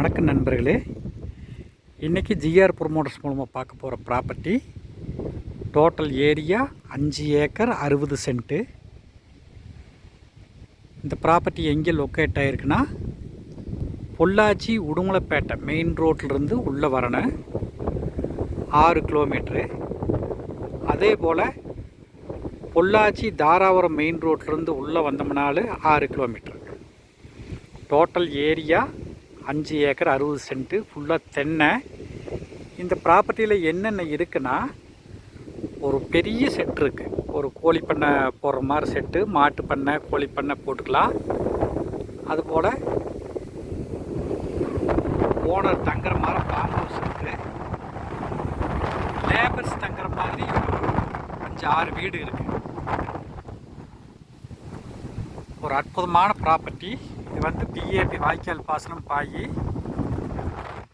வணக்கம் நண்பர்களே. இன்றைக்கி ஜிஆர் ப்ரொமோட்டர்ஸ் மூலமாக பார்க்க போகிற ப்ராப்பர்ட்டி டோட்டல் ஏரியா அஞ்சு ஏக்கர் அறுபது சென்ட்டு. இந்த ப்ராப்பர்ட்டி எங்கே லொக்கேட் ஆகிருக்குன்னா பொள்ளாச்சி உடுமலைப்பேட்டை மெயின் ரோட்லேருந்து உள்ளே வரணும் ஆறு கிலோமீட்ரு அதே போல் பொள்ளாச்சி தாராபுரம் மெயின் ரோட்லேருந்து உள்ளே வந்தோம்னாலும் ஆறு கிலோமீட்ரு டோட்டல் ஏரியா அஞ்சு ஏக்கர் அறுபது சென்ட்டு ஃபுல்லாக தென்னை. இந்த ப்ராப்பர்ட்டியில் என்னென்ன இருக்குன்னா ஒரு பெரிய செட் இருக்குது ஒரு கோழி பண்ணை போடுற மாதிரி செட்டு மாட்டு பண்ணை கோழி பண்ணை போட்டுக்கலாம். அதுபோல் ஓனர் தங்குற மாதிரி ஃபார்ம் ஹவுஸ் இருக்குது லேபர்ஸ் தங்குற மாதிரி அஞ்சு ஆறு வீடு இருக்குது ஒரு அற்புதமான ப்ராப்பர்ட்டி இது வந்து பிஏபி வாய்க்கால் பாசனம் பாயி.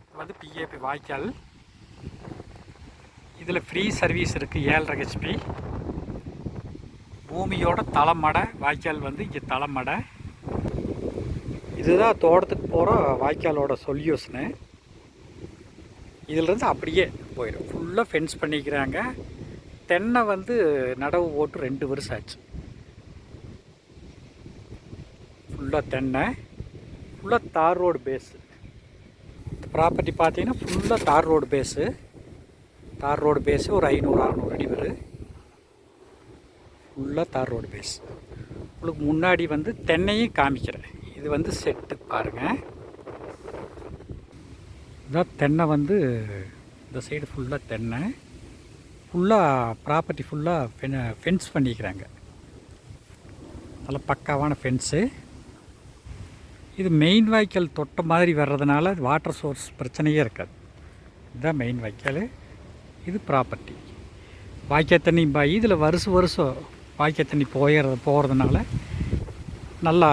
இது வந்து பிஏபி வாய்க்கால். இதில் ஃப்ரீ சர்வீஸ் இருக்குது ஏழரை ஹெச்பி பூமியோட தலைமடை வாய்க்கால் வந்து இங்கே தலைமடை. இதுதான் தோட்டத்துக்கு போகிற வாய்க்காலோட சொல்யூஷனு இதிலிருந்து அப்படியே போயிடும் ஃபுல்லாக ஃபென்ஸ் பண்ணிக்கிறாங்க. தென்னை வந்து நடவு போட்டு ரெண்டு வருஷம் ஆச்சு. ஃபுல்லாக தென்னை ஃபுல்லாக தார் ரோடு பேஸு இந்த ப்ராப்பர்ட்டி பார்த்தீங்கன்னா ஃபுல்லாக தார் ரோடு பேஸு தார் ரோடு பேஸு ஒரு ஐநூறு அறநூறு அடி வரும் ஃபுல்லாக தார் ரோடு பேஸ் உங்களுக்கு முன்னாடி வந்து தென்னையும் காமிக்கிறேன். இது வந்து செட்டு பாருங்கள் இதான் தென்னை வந்து இந்த சைடு ஃபுல்லாக தென்னை. ஃபுல்லாக ப்ராப்பர்ட்டி ஃபுல்லாக ஃபென் ஃபென்ஸ் பண்ணிக்கிறாங்க. நல்ல பக்காவான ஃபென்ஸு இது மெயின் வாய்க்கால் தொட்ட மாதிரி வர்றதுனால வாட்டர் சோர்ஸ் பிரச்சனையே இருக்காது. இதுதான் மெயின் வாய்க்கால் இது ப்ராப்பர்ட்டி வாய்க்கால் தண்ணி பாய் இதில் வருஷம் வருஷம் வாய்க்கால் தண்ணி போயிடுறது போகிறதுனால நல்லா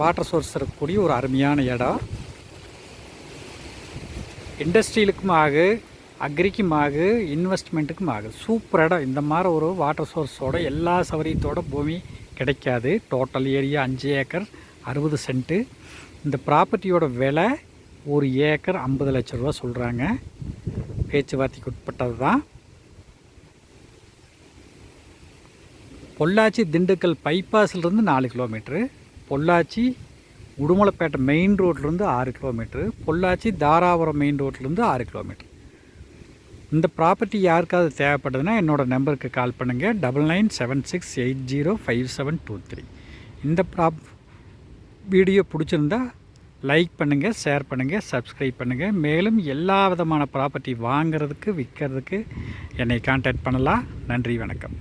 வாட்டர் சோர்ஸ் இருக்கக்கூடிய ஒரு அருமையான இடம். இண்டஸ்ட்ரியலுக்கும் ஆகு அக்ரிக்கும் ஆகு இன்வெஸ்ட்மெண்ட்டுக்கும் ஆகு. சூப்பர் இடம். இந்த மாதிரி ஒரு வாட்டர் சோர்ஸோட எல்லா சௌகரியத்தோட பூமி கிடைக்காது. டோட்டல் ஏரியா அஞ்சு ஏக்கர். அறுபது சென்ட்டு. இந்த ப்ராப்பர்ட்டியோட விலை ஒரு ஏக்கர் ஐம்பது லட்ச ரூபா சொல்கிறாங்க பேச்சுவார்த்தைக்கு உட்பட்டது தான். பொள்ளாச்சி திண்டுக்கல் பைபாஸ்லேருந்து நாலு கிலோமீட்ரு பொள்ளாச்சி உடுமலைப்பேட்டை மெயின் ரோட்லேருந்து ஆறு கிலோமீட்ரு பொள்ளாச்சி தாராபுரம் மெயின் ரோட்லேருந்து ஆறு கிலோமீட்ரு இந்த ப்ராப்பர்ட்டி யாருக்காவது தேவைப்படுதுன்னா என்னோடய நம்பருக்கு கால் பண்ணுங்கள் double nine seven six eight zero five seven two three இந்த ப்ராப் வீடியோ பிடிச்சிருந்தா லைக் பண்ணுங்கள் ஷேர் பண்ணுங்கள் சப்ஸ்கிரைப் பண்ணுங்கள் மேலும் எல்லா விதமான ப்ராப்பர்ட்டி வாங்கிறதுக்கு விற்கிறதுக்கு என்னை கான்டாக்ட் பண்ணலாம். நன்றி வணக்கம்.